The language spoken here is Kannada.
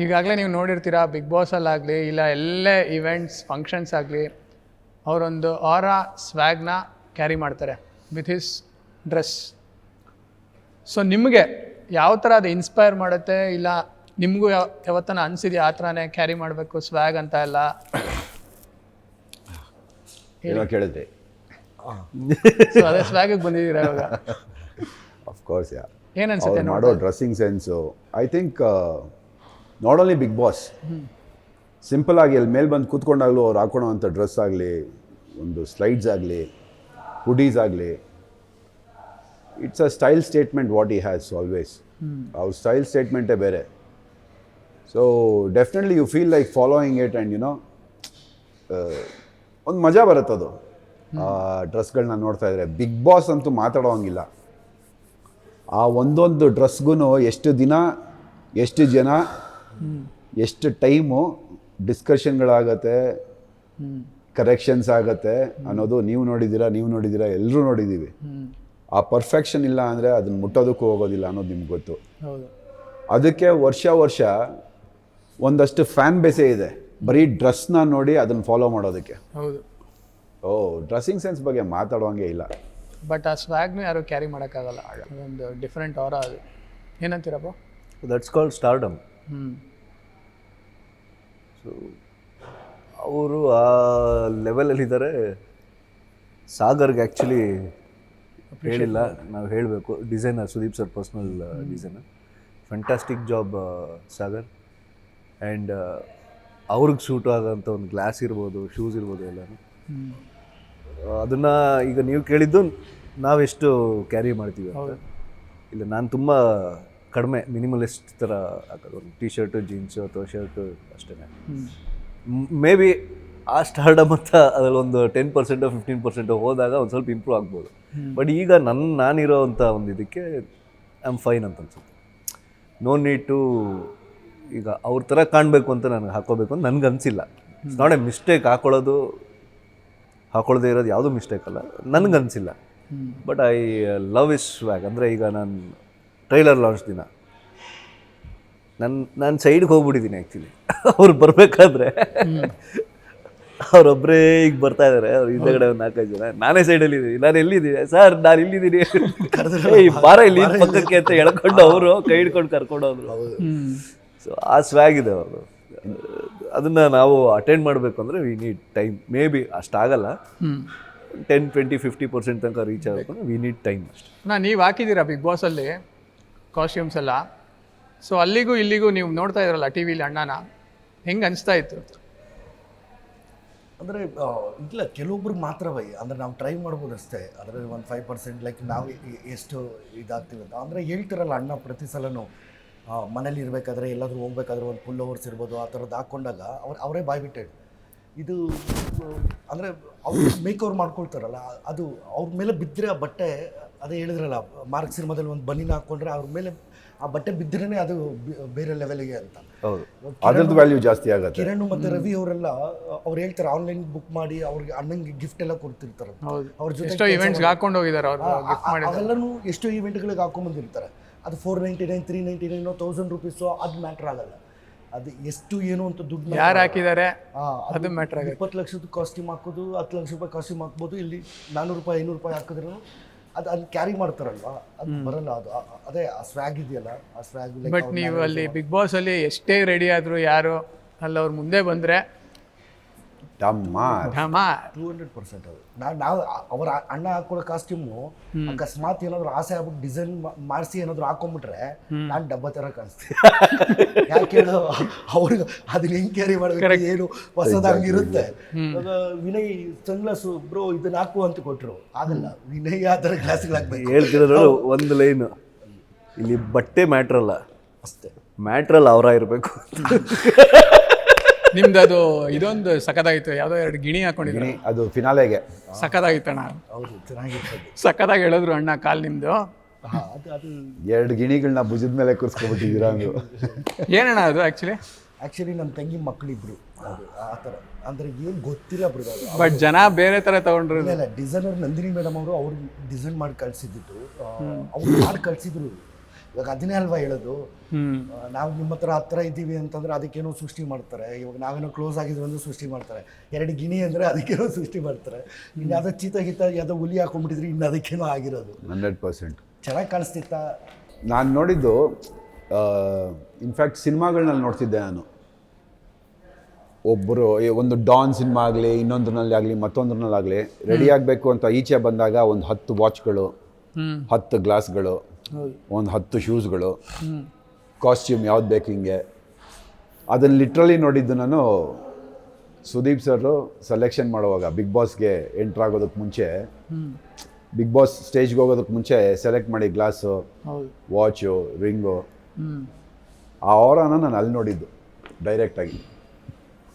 ಈಗಾಗಲೇ ನೀವು ನೋಡಿರ್ತೀರಾ ಬಿಗ್ ಬಾಸಲ್ಲಾಗಲಿ ಇಲ್ಲ ಎಲ್ಲೇ ಇವೆಂಟ್ಸ್ ಫಂಕ್ಷನ್ಸ್ ಆಗಲಿ ಅವರೊಂದು ಆರ ಸ್ವ್ಯಾಗ್ನ ಕ್ಯಾರಿ ಮಾಡ್ತಾರೆ ವಿತ್ ಹಿಸ್ ಡ್ರೆಸ್ ಸೊ ನಿಮಗೆ ಯಾವ ಥರ ಅದು ಇನ್ಸ್ಪೈರ್ ಮಾಡುತ್ತೆ? ಇಲ್ಲ ನಿಮಗೂ ಯಾವ ಯಾವತ್ತನ ಅನಿಸಿದೆಯಾ ಆ ಥರನೇ ಕ್ಯಾರಿ ಮಾಡಬೇಕು ಸ್ವ್ಯಾಗ್ ಅಂತ ಎಲ್ಲ? ಏನೋ ಕೇಳಿದ್ರಿ ಸೊ ಅದೇ ಸ್ವ್ಯಾಗಿಗೆ ಬಂದಿದ್ದೀರಾ ಇವಾಗ? ಅಫ್ಕೋರ್ಸ್ ಯಾ ಏನು ಅನ್ಸುತ್ತೆ ಮಾಡೋ dressing sense I think not only big boss simple ಆಗಿ ಅಲ್ಲಿ ಮೇಲೆ ಬಂದು ಕೂತ್ಕೊಂಡಾಗಲೂ ಅವ್ರು ಹಾಕೊಳೋ ಅಂಥ ಡ್ರೆಸ್ ಆಗಲಿ ಒಂದು ಸ್ಲೈಡ್ಸ್ ಆಗಲಿ ಹುಡೀಸ್ ಆಗಲಿ it's a style statement what he has always ಅವ್ರ ಸ್ಟೈಲ್ ಸ್ಟೇಟ್ಮೆಂಟೇ ಬೇರೆ. So definitely you feel like following it and you know ಒಂದು ಮಜಾ ಬರುತ್ತದು ಆ ಡ್ರೆಸ್ಗಳನ್ನ ನೋಡ್ತಾ ಇದ್ರೆ. ಬಿಗ್ ಬಾಸ್ ಅಂತೂ ಮಾತಾಡೋಂಗಿಲ್ಲ. ಆ ಒಂದೊಂದು ಡ್ರೆಸ್ಗೂ ಎಷ್ಟು ದಿನ ಎಷ್ಟು ಜನ ಎಷ್ಟು ಟೈಮು ಡಿಸ್ಕಷನ್ಗಳಾಗತ್ತೆ ಕರೆಕ್ಷನ್ಸ್ ಆಗತ್ತೆ ಅನ್ನೋದು ನೀವು ನೋಡಿದ್ದೀರಾ ನೀವು ನೋಡಿದ್ದೀರಾ ಎಲ್ಲರೂ ನೋಡಿದ್ದೀವಿ. ಆ ಪರ್ಫೆಕ್ಷನ್ ಇಲ್ಲ ಅಂದರೆ ಅದನ್ನ ಮುಟ್ಟೋದಕ್ಕೂ ಹೋಗೋದಿಲ್ಲ ಅನ್ನೋದು ನಿಮ್ಗೆ ಗೊತ್ತು. ಹೌದು. ಅದಕ್ಕೆ ವರ್ಷ ವರ್ಷ ಒಂದಷ್ಟು ಫ್ಯಾನ್ ಬೇಸೇ ಇದೆ. ಬರೀ ಡ್ರೆಸ್ನ ನೋಡಿ ಅದನ್ನು ಫಾಲೋ ಮಾಡೋದಕ್ಕೆ. ಹೌದು. ಓ ಡ್ರೆಸ್ಸಿಂಗ್ ಸೆನ್ಸ್ ಬಗ್ಗೆ ಮಾತಾಡೋಂಗೆ ಇಲ್ಲ. ಬಟ್ ಆ ಸ್ವ್ಯಾಗ್ನೂ ಯಾರು ಕ್ಯಾರಿ ಮಾಡೋಕ್ಕಾಗಲ್ಲ. ಒಂದು ಡಿಫ್ರೆಂಟ್ ಅವರ ಅದು. ಏನಂತೀರಪ್ಪ? ದಟ್ಸ್ ಕಾಲ್ಡ್ ಸ್ಟಾರ್ಡಮ್ ಸೊ ಅವರು ಆ ಲೆವೆಲಲ್ಲಿದ್ದಾರೆ ಸಾಗರ್ಗೆ ಆ್ಯಕ್ಚುಲಿ ಹೇಳಿಲ್ಲ. ನಾವು ಹೇಳಬೇಕು. Designer Sudeep sir personal designer fantastic job Sagar. And ಅವ್ರಿಗೆ ಸೂಟ್ ಆದಂಥ ಒಂದು ಗ್ಲಾಸ್ ಇರ್ಬೋದು ಶೂಸ್ ಇರ್ಬೋದು ಎಲ್ಲನೂ. ಅದನ್ನು ಈಗ ನೀವು ಕೇಳಿದ್ದು ನಾವೆಷ್ಟು ಕ್ಯಾರಿ ಮಾಡ್ತೀವಿ ಅಂತ. ಇಲ್ಲ ನಾನು ತುಂಬ ಕಡಿಮೆ ಮಿನಿಮಲಿಸ್ಟ್ ಥರ ಹಾಕೋದು. ಒಂದು ಟಿ ಶರ್ಟು ಜೀನ್ಸು ಅಥವಾ ಶರ್ಟು ಅಷ್ಟೇ ಮೇ ಬಿ ಆ ಸ್ಟಾರ್ಡಮ್ ಅಂತ ಅದರಲ್ಲಿ ಒಂದು ಟೆನ್ ಪರ್ಸೆಂಟು ಫಿಫ್ಟೀನ್ ಪರ್ಸೆಂಟು ಹೋದಾಗ ಒಂದು ಸ್ವಲ್ಪ ಇಂಪ್ರೂವ್ ಆಗ್ಬೋದು. ಬಟ್ ಈಗ ನನ್ನ ನಾನಿರೋ ಅಂಥ ಒಂದು ಇದಕ್ಕೆ ಐ ಆಮ್ ಫೈನ್ ಅಂತ ಅನ್ಸುತ್ತೆ. ನೋ ನೀಡ್ ಟು ಈಗ ಅವ್ರ ಥರ ಕಾಣಬೇಕು ಅಂತ ನನಗೆ ಹಾಕೋಬೇಕು ಅಂತ ನನಗೆ ಅನಿಸಿಲ್ಲ. ಇಟ್ಸ್ ನಾಟ್ ಎ ಮಿಸ್ಟೇಕ್ ಹಾಕೊಳ್ಳೋದು ಹಾಕೊಳ್ಳದೇ ಇರೋದು ಯಾವುದೂ ಮಿಸ್ಟೇಕ್ ಅಲ್ಲ. ನನಗೆ ಅನಿಸಿಲ್ಲ. But I love his swag ಅಂದರೆ ಈಗ ನಾನು ಟ್ರೈಲರ್ ಲಾಂಚ್ ದಿನ. ನನ್ನ ನಾನು ಸೈಡ್ಗೆ ಹೋಗ್ಬಿಟ್ಟಿದ್ದೀನಿ ಆ್ಯಕ್ಚುಲಿ ಅವ್ರು ಬರಬೇಕಾದ್ರೆ ಅವರೊಬ್ಬರೇ ಈಗ ಬರ್ತಾ ಇದ್ದಾರೆ ಅವ್ರು ಹಿಂದೆಗಡೆ ಒಂದು ನಾಲ್ಕೈದು ಜನ. ನಾನೇ ಸೈಡಲ್ಲಿ ಇದ್ದೀನಿ ನಾನು ಎಲ್ಲಿದ್ದೀನಿ? ಸರ್ ನಾನು ಇಲ್ಲಿದ್ದೀನಿ. ಈ ಬಾರ ಇಲ್ಲಿ ಪಕ್ಕಕ್ಕೆ ಅಂತ ಹೇಳ್ಕೊಂಡು ಅವರು ಕೈ ಹಿಡ್ಕೊಂಡು ಕರ್ಕೊಂಡು ಹೋದ್ರು. ಸೊ ಆ ಸ್ವ್ಯಾಗ್ ಇದೆ ಅವರು ಅದನ್ನು ನಾವು ಅಟೆಂಡ್ ಮಾಡಬೇಕು ಅಂದರೆ we need time may be ಅಷ್ಟಾಗಲ್ಲ ten twenty fifty percent ತನಕ ರೀಚ್ ಆಗಬೇಕು ವಿ ನೀಡ್ ಟೈಮ್ ಅಷ್ಟೇ. ನಾ ನೀವು ಹಾಕಿದ್ದೀರಾ ಬಿಗ್ ಬಾಸಲ್ಲಿ ಕಾಸ್ಟ್ಯೂಮ್ಸ್ ಎಲ್ಲ. ಸೊ ಅಲ್ಲಿಗೂ ಇಲ್ಲಿಗೂ ನೀವು ನೋಡ್ತಾ ಇದ್ರಲ್ಲ ಟಿ ವಿಲಿ ಅಣ್ಣನ. ಹೆಂಗೆ ಅನಿಸ್ತಾ ಇತ್ತು? ಅಂದರೆ ಇಲ್ಲ, ಕೆಲವೊಬ್ರು ಮಾತ್ರ ಬೈ, ಅಂದರೆ ನಾವು ಟ್ರೈ ಮಾಡ್ಬೋದು ಅಷ್ಟೇ. ಅಂದರೆ ಒಂದು ಫೈವ್ ಪರ್ಸೆಂಟ್ ಲೈಕ್ ನಾವು ಎಷ್ಟು ಇದಾಗ್ತೀವಿ ಅಂತ. ಅಂದರೆ ಹೇಳ್ತಿರಲ್ಲ ಅಣ್ಣ ಪ್ರತಿ ಸಲನೂ ಮನೇಲಿ ಇರಬೇಕಾದ್ರೆ ಎಲ್ಲಾದರೂ ಹೋಗ್ಬೇಕಾದ್ರೆ ಒಂದು ಫುಲ್ ಓವರ್ಸ್ ಇರ್ಬೋದು, ಆ ಥರದ್ದು ಹಾಕ್ಕೊಂಡಾಗ ಅವ್ರು, ಅವರೇ ಬಾಯ್ಬಿಟ್ಟೆ ಇದು, ಅಂದರೆ ಅವ್ರು ಮೇಕ್ ಓವರ್ ಮಾಡ್ಕೊಳ್ತಾರಲ್ಲ, ಅದು ಅವ್ರ ಮೇಲೆ ಬಿದ್ದರೆ ಬಟ್ಟೆ ಅದೇ ಹೇಳಿದ್ರಲ್ಲ ಮಾರ್ಕ್ ಸಿನಿಮಾದಲ್ಲಿ ಒಂದು ಬನ್ನಿನ ಹಾಕೊಂಡ್ರೆ ಅವ್ರ ಮೇಲೆ ಆ ಬಟ್ಟೆ ಬಿದ್ದರೆ ಅದು ಬೇರೆ ಲೆವೆಲ್ಗೆ ಅಂತ. ಹೌದು. ಅದ್ರದ್ದು ವ್ಯಾಲ್ಯೂ ಜಾಸ್ತಿ ಆಗುತ್ತೆ. ಕಿರಣ್ ಮತ್ತೆ ರವಿ ಅವರೆಲ್ಲ ಅವ್ರು ಹೇಳ್ತಾರೆ ಆನ್ಲೈನ್ ಬುಕ್ ಮಾಡಿ ಅವ್ರಿಗೆ ಅಣ್ಣಂಗೆ ಗಿಫ್ಟ್ ಎಲ್ಲ ಕೊಡ್ತಿರ್ತಾರೆ ಹೌದು. ಅವ್ರ ಜೊತೆ ಎಷ್ಟೋ ಇವೆಂಟ್ಸ್ಗೆ ಹಾಕೊಂಡು ಹೋಗಿದ್ದಾರೆ ಅವರು ಗಿಫ್ಟ್ ಮಾಡಿ ಅವೆಲ್ಲನೂ ಎಷ್ಟೋ ಇವೆಂಟ್ಗಳಿಗೆ ಹಾಕೊಂಬಂದಿರ್ತಾರೆ ಅದು four ninety nine three ninety nine thousand rupees ಅದು ಮ್ಯಾಟ್ರ್ ಆಗಲ್ಲ. ಅದು ಎಷ್ಟು ಏನು ಅಂತ ದುಡ್ಡು ಯಾರು ಹಾಕಿದ್ದಾರೆ ಅದು ಮ್ಯಾಟ್ರ್ ಆಗುತ್ತೆ. ಇಪ್ಪತ್ತು ಲಕ್ಷದ ಕಾಸ್ಟ್ಯೂಮ್ ಹಾಕೋದು ಹತ್ತು ಲಕ್ಷ ರೂಪಾಯಿ ಕಾಸ್ಟ್ಯೂಮ್ ಹಾಕ್ಬೋದು ಇಲ್ಲಿ ನಾನ್ನೂರು ರೂಪಾಯಿ ಐನೂರು ರೂಪಾಯಿ ಹಾಕಿದ್ರು ಅದು ಅಲ್ಲಿ ಕ್ಯಾರಿ ಮಾಡ್ತಾರಲ್ವಾ? ಅದು ಬರಲ್ಲ ಅದು. ಅದೇ ಆ ಸ್ವ್ಯಾಗ್ ಇದೆಯಲ್ಲ ಆ ಸ್ವ್ಯಾಗ್ ಬಟ್ ನೀವು ಅಲ್ಲಿ ಬಿಗ್ ಬಾಸ್ ಅಲ್ಲಿ ಎಷ್ಟೇ ರೆಡಿ ಆದ್ರೂ ಯಾರು ಅಲ್ಲಿ ಅವ್ರ ಮುಂದೆ ಬಂದ್ರೆ ಟೂ ಹಂಡ್ರೆಡ್ ಪರ್ಸೆಂಟ್ ಅದು. ನಾವು ನಾವು ಅವರ ಅಣ್ಣ ಹಾಕೊಳ್ಳೋ ಕಾಸ್ಟ್ಯೂಮು ಅಕಸ್ಮಾತ್ ಏನಾದ್ರು ಆಸೆ ಆಗ್ಬಿಟ್ಟು ಡಿಸೈನ್ ಮಾಡಿಸಿ ಏನಾದ್ರು ಹಾಕೊಂಡ್ಬಿಟ್ರೆ ನಾನು ಡಬ್ಬ ಥರ ಕಾಣಿಸ್ತೀನಿ ಯಾಕೆ ಹೇಳು? ಅವ್ರಿಗೆ ಅದನ್ನ ಹೆಂಗ್ ಕ್ಯಾರಿ ಮಾಡಬೇಕು? ಏನು? ಹೊಸದಾಗಿರುತ್ತೆ ಇರುತ್ತೆ. ವಿನಯ್ ಸನ್ಗ್ಲಾಸು ಬ್ರೋ ಇದನ್ನ ಹಾಕು ಅಂತ ಕೊಟ್ರು. ಆಗಲ್ಲ. ವಿನಯ್ ಆ ಥರ ಗ್ಲಾಸ್ಗಳಾಗಬೇಕು ಹೇಳ್ತಿರೋದು ಒಂದು ಲೈನು ಇಲ್ಲಿ ಬಟ್ಟೆ ಮ್ಯಾಟ್ರಲ್ಲ ಅಷ್ಟೇ. ಮ್ಯಾಟ್ರಲ್ಲ ಅವರ ಇರಬೇಕು ನಿಮ್ದು ಅದು ಇದೊಂದು ಸಖತ್ತಾಗಿತ್ತು ಯಾವುದೋ ಎರಡು ಗಿಣಿ ಹಾಕೊಂಡಿದ್ರು. ಗಿಣಿ ಅದು ಫಿನಾಲೆಗೆ. ಸಖತ್ತಾಗಿತ್ತು ಅಣ್ಣ ಹೌದು ಚೆನ್ನಾಗಿತ್ತು. ಸಖತ್ತಾಗಿ ಹೇಳಿದ್ರು ಅಣ್ಣ ಕಾಲ್ ನಿಮ್ದು. ಹಾ, ಅದು ಅದು. ಎರಡು ಗಿಣಿಗಳನ್ನ ಭುಜದ ಮೇಲೆ ಕೂರಿಸ್ಕೊಬಿಟ್ಟಿದ್ದೀರಾ ಅಂದ್ರು. ಏನಣ್ಣ ಅದು ಆ್ಯಕ್ಚುಲಿ ಆ್ಯಕ್ಚುಲಿ ನಮ್ಮ ತಂಗಿ ಮಕ್ಕಳಿಬ್ರು ಅದು ಆ ಥರ. ಅಂದರೆ ಏನು ಗೊತ್ತಿಲ್ಲ ಬ್ರೋ ಅದು. ಬಟ್ ಜನ ಬೇರೆ ಥರ ತಗೊಂಡ್ರು ಇಲ್ಲ ಇಲ್ಲ ಡಿಸೈನರ್ ನಂದಿನಿ ಮೇಡಮ್ ಅವರು ಅವ್ರು ಡಿಸೈನ್ ಮಾಡಿ ಕಳಿಸಿದ್ದು ಅವ್ರು ಮಾಡಿ ಕಳಿಸಿದ್ರು? ಇವಾಗ ಅದನ್ನೇ ಅಲ್ವಾ ಹೇಳೋದು? ನಾವು ನಿಮ್ಮ ಹತ್ರ ಹತ್ರ ಇದ್ದೀವಿ ಅಂತಂದ್ರೆ ಅದಕ್ಕೇನೋ ಸೃಷ್ಟಿ ಮಾಡ್ತಾರೆ. ಇವಾಗ ನಾವೇನೋ ಕ್ಲೋಸ್ ಆಗಿದ್ವಿ ಅಂದ್ರೆ ಸೃಷ್ಟಿ ಮಾಡ್ತಾರೆ. ಎರಡು ಗಿಣಿ ಅಂದರೆ ಅದಕ್ಕೇನೋ ಸೃಷ್ಟಿ ಮಾಡ್ತಾರೆ. ಇನ್ನು ಯಾವುದೋ ಚೀತ ಗೀತ ಯಾವುದೋ ಹುಲಿ ಹಾಕೊಂಡ್ಬಿಟ್ಟಿದ್ರೆ ಇನ್ನು ಅದಕ್ಕೇನೋ ಆಗಿರೋದು. Hundred percent. ಚೆನ್ನಾಗಿ ಕಾಣಿಸ್ತಿತ್ತ? ನಾನು ನೋಡಿದ್ದು ಇನ್ಫ್ಯಾಕ್ಟ್ ಸಿನಿಮಾಗಳನ್ನಲ್ಲಿ ನೋಡ್ತಿದ್ದೆ ನಾನು. ಒಬ್ಬರು ಒಂದು ಡಾನ್ ಸಿನಿಮಾ ಆಗಲಿ ಇನ್ನೊಂದ್ರಲ್ಲಿ ಆಗಲಿ ಮತ್ತೊಂದ್ರಲ್ಲಾಗಲಿ ರೆಡಿ ಆಗಬೇಕು ಅಂತ ಈಚೆ ಬಂದಾಗ ಒಂದು ಹತ್ತು ವಾಚ್ಗಳು ಹತ್ತು ಗ್ಲಾಸ್ಗಳು ಒಂದು ಹತ್ತು ಶೂಸ್ಗಳು. ಕಾಸ್ಟ್ಯೂಮ್ ಯಾವ್ದು ಬೇಕು ಹಿಂಗೆ. ಅದನ್ನು ಲಿಟ್ರಲಿ ನೋಡಿದ್ದು ನಾನು ಸುದೀಪ್ ಸರ್ ಸೆಲೆಕ್ಷನ್ ಮಾಡುವಾಗ ಬಿಗ್ ಬಾಸ್ಗೆ ಎಂಟ್ರ್ ಆಗೋದಕ್ಕೆ ಮುಂಚೆ. ಬಿಗ್ ಬಾಸ್ ಸ್ಟೇಜ್ಗೆ ಹೋಗೋದಕ್ಕೆ ಮುಂಚೆ ಸೆಲೆಕ್ಟ್ ಮಾಡಿ ಗ್ಲಾಸು ವಾಚು ರಿಂಗು ಆ ಅವರನ್ನು ನಾನು ಅಲ್ಲಿ ನೋಡಿದ್ದು ಡೈರೆಕ್ಟಾಗಿ